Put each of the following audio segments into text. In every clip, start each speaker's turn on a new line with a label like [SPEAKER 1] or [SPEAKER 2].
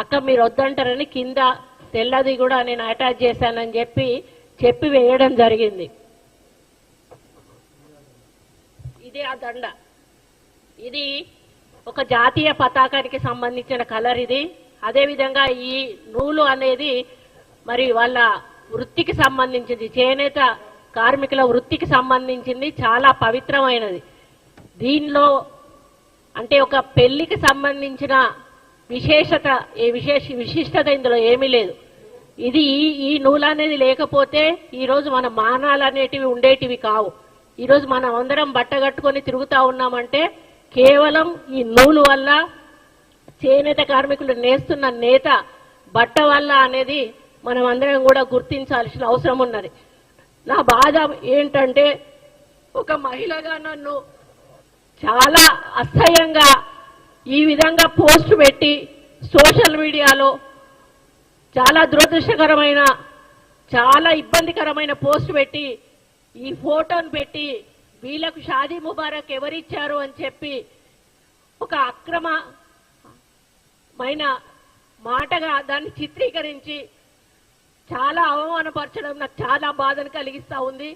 [SPEAKER 1] అక్క మీరు వద్దంటారని కింద తెల్లది కూడా నేను అటాచ్ చేశానని చెప్పి చెప్పి వేయడం జరిగింది. ఇదే ఆ దండ. ఇది ఒక జాతీయ పతాకానికి సంబంధించిన కలర్ ఇది. అదేవిధంగా ఈ నూలు అనేది మరి వాళ్ళ వృత్తికి సంబంధించింది. చేనేత కార్మికుల వృత్తికి సంబంధించింది. చాలా పవిత్రమైనది. దీనిలో అంటే ఒక పెళ్ళికి సంబంధించిన విశేషత ఏ విశేష విశిష్టత ఇందులో ఏమీ లేదు. ఇది ఈ- ఈ నూలు అనేది లేకపోతే ఈరోజు మన మానాలు అనేటివి ఉండేటివి కావు. ఈరోజు మనం అందరం బట్ట కట్టుకొని ఉన్నామంటే కేవలం ఈ నూలు వల్ల చేనేత కార్మికులు నేస్తున్న నేత బట్ట వల్ల అనేది మనం అందరం కూడా గుర్తించాల్సిన అవసరం ఉన్నది. నా బాధ ఏంటంటే ఒక మహిళగా నన్ను చాలా అసహ్యంగా ఈ విధంగా పోస్ట్ పెట్టి సోషల్ మీడియాలో చాలా దురదృష్టకరమైన చాలా ఇబ్బందికరమైన పోస్ట్ పెట్టి ఈ ఫోటోను పెట్టి వీళ్ళకు షాదీ ముబారక్ ఎవరిచ్చారు అని చెప్పి ఒక అక్రమమైన మాటగా దాన్ని చిత్రీకరించి చాలా అవమానపరచడం నాకు చాలా బాధను కలిగిస్తూ ఉంది.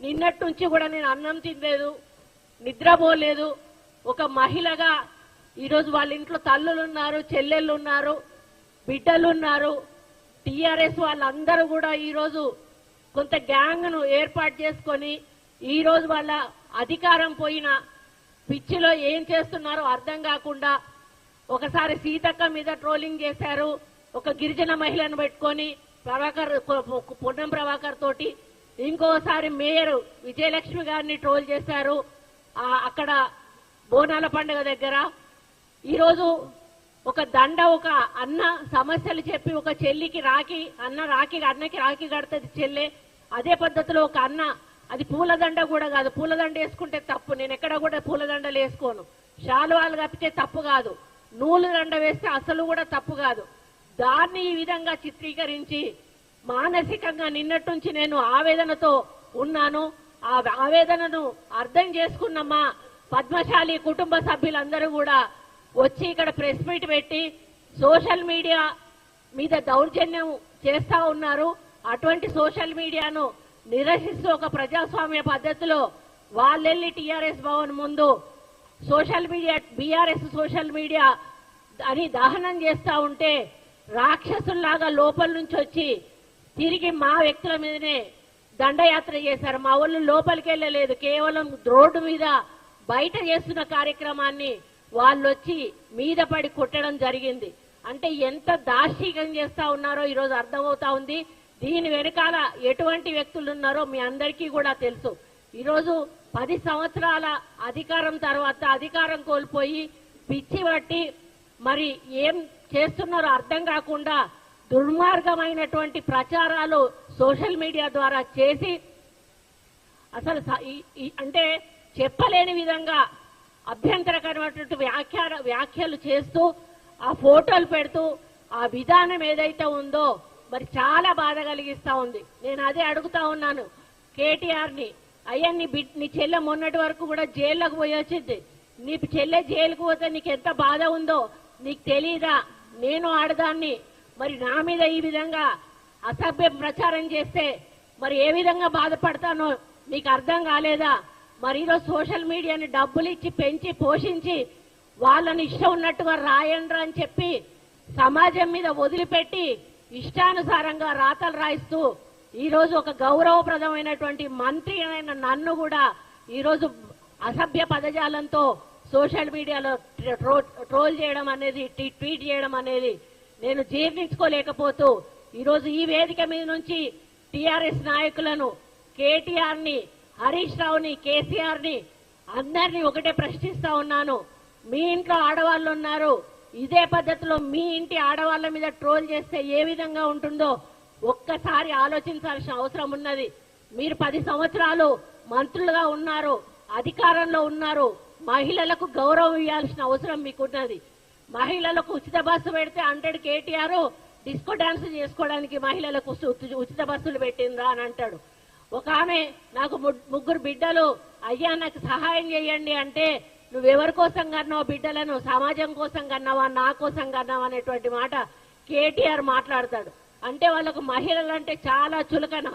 [SPEAKER 1] నిన్నటి నుంచి కూడా నేను అన్నం తినలేదు నిద్రపోలేదు ఒక మహిళగా ఈరోజు వాళ్ళ ఇంట్లో తల్లులు ఉన్నారు చెల్లెళ్ళు ఉన్నారు బిడ్డలు ఉన్నారు టీఆర్ఎస్ వాళ్ళందరూ కూడా ఈరోజు కొంత గ్యాంగ్ను ఏర్పాటు చేసుకొని ఈరోజు వాళ్ళ అధికారం పోయిన పిచ్చిలో ఏం చేస్తున్నారో అర్థం కాకుండా ఒకసారి సీతక్క మీద ట్రోలింగ్ చేశారు. ఒక గిరిజన మహిళను పెట్టుకొని ప్రభాకర్ పొన్నం ప్రభాకర్ తోటి ఇంకోసారి మేయర్ విజయలక్ష్మి గారిని ట్రోల్ చేశారు. అక్కడ బోనాల పండుగ దగ్గర ఈరోజు ఒక దండ ఒక అన్న సమస్యలు చెప్పి ఒక చెల్లికి రాకి అన్న రాకి అన్నకి రాఖీ కడుతుంది చెల్లె. అదే పద్ధతిలో ఒక అన్న అది పూలదండ కూడా కాదు. పూలదండ వేసుకుంటే తప్పు. నేను ఎక్కడ కూడా పూలదండలు వేసుకోను. శాలువాలు కప్పితే తప్పు కాదు. నూలు దండ వేస్తే అసలు కూడా తప్పు కాదు. దాన్ని ఈ విధంగా చిత్రీకరించి మానసికంగా నిన్నట్టుంచి నేను ఆవేదనతో ఉన్నాను. ఆ ఆవేదనను అర్థం చేసుకున్నమ్మా పద్మశాలి కుటుంబ సభ్యులందరూ కూడా వచ్చి ఇక్కడ ప్రెస్ మీట్ పెట్టి సోషల్ మీడియా మీద దౌర్జన్యం చేస్తా ఉన్నారు. అటువంటి సోషల్ మీడియాను నిరసిస్తూ ఒక ప్రజాస్వామ్య పద్ధతిలో వాళ్ళెళ్ళి టీఆర్ఎస్ భవన్ ముందు social media BRS social media అని దహనం చేస్తూ ఉంటే రాక్షసుల్లాగా లోపల నుంచి వచ్చి తిరిగి మా వ్యక్తుల మీదనే దండయాత్ర చేశారు. మా వాళ్ళు లోపలికి వెళ్ళలేదు. కేవలం రోడ్డు మీద బయట చేస్తున్న కార్యక్రమాన్ని వాళ్ళు వచ్చి మీద పడి కొట్టడం జరిగింది. అంటే ఎంత దార్శికం చేస్తా ఉన్నారో ఈరోజు అర్థమవుతా ఉంది. దీని వెనకాల ఎటువంటి వ్యక్తులు ఉన్నారో మీ అందరికీ కూడా తెలుసు. ఈరోజు పది సంవత్సరాల అధికారం తర్వాత అధికారం కోల్పోయి పిచ్చి పట్టి మరి ఏం చేస్తున్నారో అర్థం కాకుండా దుర్మార్గమైనటువంటి ప్రచారాలు సోషల్ మీడియా ద్వారా చేసి అసలు స- ఈ- అంటే చెప్పలేని విధంగా అభ్యంతరకరమైనటువంటి వ్యాఖ్య వ్యాఖ్యలు చేస్తూ ఆ ఫోటోలు పెడుతూ ఆ విధానం ఏదైతే ఉందో మరి చాలా బాధ కలిగిస్తా ఉంది. నేను అదే అడుగుతా ఉన్నాను. కేటీఆర్ని అయ్యా నీ బిడ్ నీ చెల్లె మొన్నటి వరకు కూడా జైల్లోకి పోయి వచ్చింది. నీ చెల్లె జైలుకు పోతే నీకు ఎంత బాధ ఉందో నీకు తెలీదా? నేను ఆడదాన్ని. మరి నా మీద ఈ విధంగా అసభ్య ప్రచారం చేస్తే మరి ఏ విధంగా బాధపడతానో నీకు అర్థం కాలేదా? మరి ఈరోజు సోషల్ మీడియాని డబ్బులు ఇచ్చి పెంచి పోషించి వాళ్ళని ఇష్టం ఉన్నట్టుగా రాయండ్రా అని చెప్పి సమాజం మీద వదిలిపెట్టి ఇష్టానుసారంగా రాతలు రాయిస్తూ ఈరోజు ఒక గౌరవప్రదమైనటువంటి మంత్రి అయిన నన్ను కూడా ఈరోజు అసభ్య పదజాలంతో సోషల్ మీడియాలో ట్రోల్ చేయడం అనేది ట్వీట్ చేయడం అనేది నేను జీర్ణించుకోలేకపోతూ ఈరోజు ఈ వేదిక మీద నుంచి టీఆర్ఎస్ నాయకులను కేటీఆర్ని హరీష్ రావుని కేసీఆర్ని అందరినీ ఒకటే ప్రశ్నిస్తా ఉన్నాను. మీ ఇంట్లో ఆడవాళ్ళు ఉన్నారు. ఇదే పద్ధతిలో మీ ఇంటి ఆడవాళ్ళ మీద ట్రోల్ చేస్తే ఏ విధంగా ఉంటుందో ఒక్కసారి ఆలోచించాల్సిన అవసరం ఉన్నది. మీరు పది సంవత్సరాలు మంత్రులుగా ఉన్నారు అధికారంలో ఉన్నారు. మహిళలకు గౌరవం ఇవ్వాల్సిన అవసరం మీకున్నది. మహిళలకు ఉచిత బస్సు పెడితే హండ్రెడ్ కేటీఆర్ డిస్కో డాన్స్ చేసుకోవడానికి మహిళలకు ఉచిత బస్సులు పెట్టిందా అని అంటాడు. ఒక ఆమె నాకు ముగ్గురు బిడ్డలు అయ్యా నాకు సహాయం చేయండి అంటే నువ్వెవరి కోసం కన్నావు బిడ్డలను? సమాజం కోసం కన్నావా? నా కోసం కన్నావా? అనేటువంటి మాట కేటీఆర్ మాట్లాడతాడు. అంటే వాళ్ళకు మహిళలు అంటే చాలా చులకన.